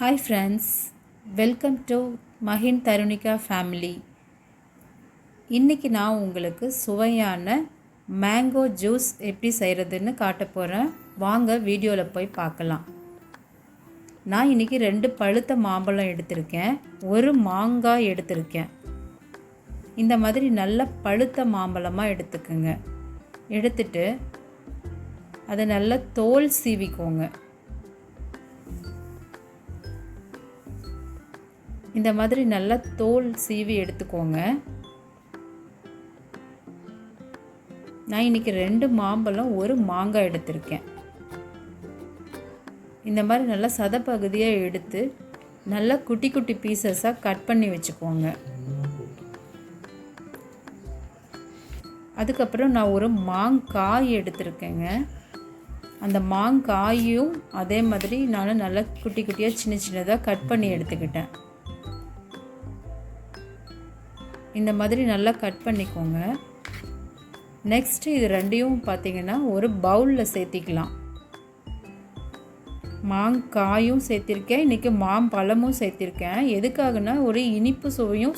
Hi friends welcome to Mahin Tarunika family இன்றைக்கி நான் உங்களுக்கு சுவையான மேங்கோ ஜூஸ் எப்படி செய்கிறதுன்னு காட்ட போகிறேன் வாங்க வீடியோவில் போய் பார்க்கலாம். நான் இன்றைக்கி ரெண்டு பழுத்த மாம்பழம் எடுத்திருக்கேன். ஒரு மாங்காய் எடுத்திருக்கேன். இந்த மாதிரி நல்ல பழுத்த மாம்பழமாக எடுத்துக்கோங்க. எடுத்துட்டு அதை நல்லா தோல் சீவிக்கோங்க. இந்த மாதிரி நல்லா தோல் சீவி எடுத்துக்கோங்க. நான் இன்றைக்கி ரெண்டு மாம்பழம் ஒரு மாங்காய் எடுத்திருக்கேன். இந்த மாதிரி நல்லா சதப்பகுதியாக எடுத்து நல்லா குட்டி குட்டி பீசஸாக கட் பண்ணி வச்சுக்கோங்க. அதுக்கப்புறம் நான் ஒரு மாங்காய் எடுத்திருக்கேங்க. அந்த மாங்காயும் அதே மாதிரி நான் நல்லா குட்டி குட்டியாக சின்ன சின்னதாக கட் பண்ணி எடுத்துக்கிட்டேன். இந்த மாதிரி நல்லா கட் பண்ணிக்கோங்க. நெக்ஸ்ட்டு இது ரெண்டையும் பார்த்திங்கன்னா ஒரு பவுலில் சேர்த்திக்கலாம். மாங்காயும் சேர்த்திருக்கேன். இன்றைக்கி மாம்பழமும் சேர்த்திருக்கேன். எதுக்காகனா ஒரு இனிப்பு சுவையும்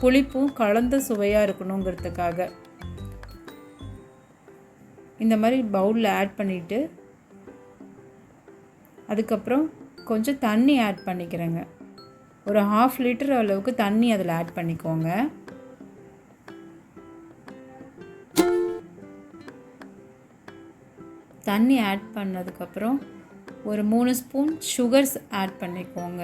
புளிப்பும் கலந்த சுவையாக இருக்கணுங்கிறதுக்காக. இந்த மாதிரி பவுலில் ஆட் பண்ணிவிட்டு அதுக்கப்புறம் கொஞ்சம் தண்ணி ஆட் பண்ணிக்கிறேங்க. ஒரு ஹாஃப் லிட்டர் அளவுக்கு தண்ணி அதில் ஆட் பண்ணிக்கோங்க. தண்ணி ஆட் பண்ணதுக்கப்புறம் ஒரு மூணு ஸ்பூன் சுகர்ஸ் ஆட் பண்ணிக்கோங்க.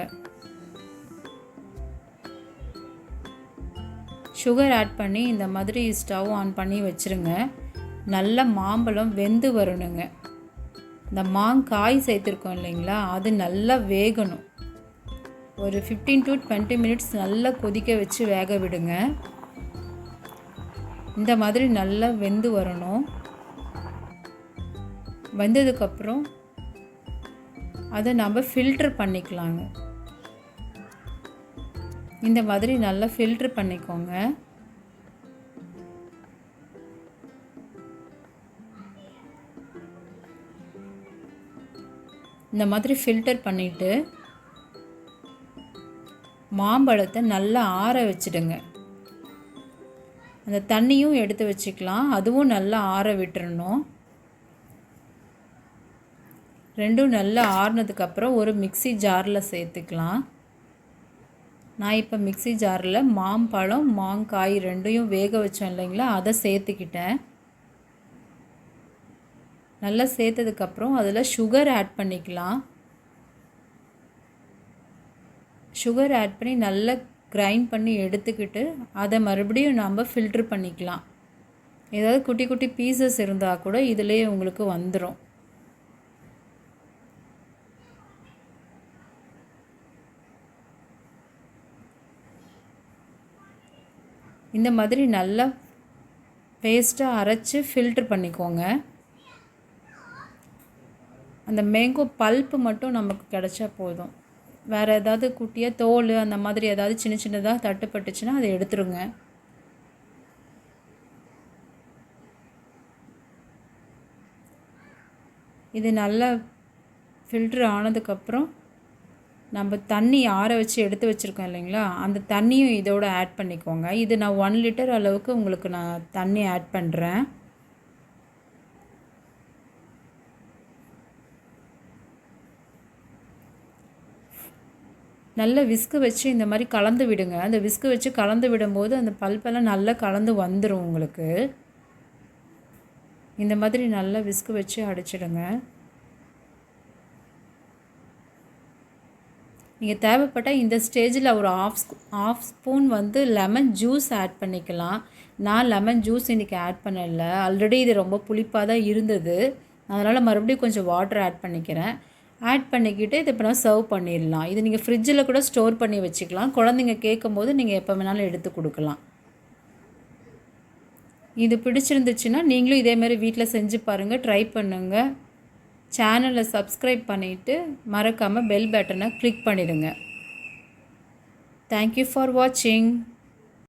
சுகர் ஆட் பண்ணி இந்த மாதிரி ஸ்டவ் ஆன் பண்ணி வச்சுருங்க. நல்ல மாம்பழம் வெந்து வரணுங்க. இந்த மாங்காய் சேர்த்துருக்கோம் இல்லைங்களா? அது நல்லா வேகணும். ஒரு ஃபிஃப்டீன் டு டுவெண்ட்டி மினிட்ஸ் நல்லா கொதிக்க வச்சு வேக விடுங்க. இந்த மாதிரி நல்லா வெந்து வரணும். வந்ததுக்கப்புறம் அதை நம்ம ஃபில்ட்ரு பண்ணிக்கலாங்க. இந்த மாதிரி நல்லா ஃபில்ட்ரு பண்ணிக்கோங்க. இந்த மாதிரி ஃபில்டர் பண்ணிவிட்டு மாம்பழத்தை நல்லா ஆற வச்சுடுங்க. அந்த தண்ணியும் எடுத்து வச்சுக்கலாம். அதுவும் நல்லா ஆற விட்டுறணும். ரெண்டும் நல்லா ஆறுனதுக்கப்புறம் ஒரு மிக்சி ஜாரில் சேர்த்துக்கலாம். நான் இப்போ மிக்சி ஜாரில் மாம்பழம் மாங்காய் ரெண்டையும் வேக வச்சோம் இல்லைங்களா? அதை சேர்த்துக்கிட்டேன். நல்லா சேர்த்ததுக்கப்புறம் அதில் சுகர் ஆட் பண்ணிக்கலாம். சுகர் ஆட் பண்ணி நல்லா கிரைண்ட் பண்ணி எடுத்துக்கிட்டு அதை மறுபடியும் நம்ம ஃபில்ட்ரு பண்ணிக்கலாம். ஏதாவது குட்டி குட்டி பீசஸ் இருந்தால் கூட இதிலே உங்களுக்கு வந்துடும் இந்த மாதிரி நல்லா பேஸ்ட்டாக அரைச்சி ஃபில்ட்ரு பண்ணிக்கோங்க. அந்த மேங்கோ பல்ப்பு மட்டும் நமக்கு கிடச்சா போதும். வேறு ஏதாவது குட்டியாக தோல் அந்த மாதிரி ஏதாவது சின்ன சின்னதாக தட்டுப்பட்டுச்சுன்னா அதை எடுத்துருங்க. இது நல்லா ஃபில்ட்ரு ஆனதுக்கப்புறம் நம்ம தண்ணி ஆற வச்சு எடுத்து வச்சுருக்கோம் இல்லைங்களா? அந்த தண்ணியும் இதோடு ஆட் பண்ணிக்கோங்க. இது நான் ஒன் லிட்டர் அளவுக்கு உங்களுக்கு நான் தண்ணி ஆட் பண்ணுறேன் நல்ல விஸ்கு வச்சு இந்த மாதிரி கலந்து விடுங்க. அந்த விஸ்கு வச்சு கலந்து விடும்போது அந்த பல்பெல்லாம் நல்லா கலந்து வந்துடும் உங்களுக்கு. இந்த மாதிரி நல்லா விஸ்கு வச்சு அடிச்சிடுங்க. நீங்கள் தேவைப்பட்டால் இந்த ஸ்டேஜில் ஒரு ஆஃப் ஆஃப் ஸ்பூன் வந்து லெமன் ஜூஸ் ஆட் பண்ணிக்கலாம். நான் லெமன் ஜூஸ் இன்றைக்கி ஆட் பண்ணல. ஆல்ரெடி இது ரொம்ப புளிப்பாக தான் இருந்தது. அதனால் மறுபடியும் கொஞ்சம் வாட்டர் ஆட் பண்ணிக்கிறேன். ஆட் பண்ணிக்கிட்டு இது இப்போ நான் சர்வ் பண்ணிடலாம். இது நீங்கள் ஃப்ரிட்ஜில் கூட ஸ்டோர் பண்ணி வச்சுக்கலாம். குழந்தைங்க கேட்கும் போது நீங்கள் எப்போ வேணாலும் எடுத்து கொடுக்கலாம். இது பிடிச்சிருந்துச்சுன்னா நீங்களும் இதேமாதிரி வீட்டில் செஞ்சு பாருங்கள் ட்ரை பண்ணுங்கள் சேனலை சப்ஸ்கிரைப் பண்ணிவிட்டு மறக்காமல் பெல் பட்டனை கிளிக் பண்ணிவிடுங்க தேங்க்யூ ஃபார் வாட்சிங்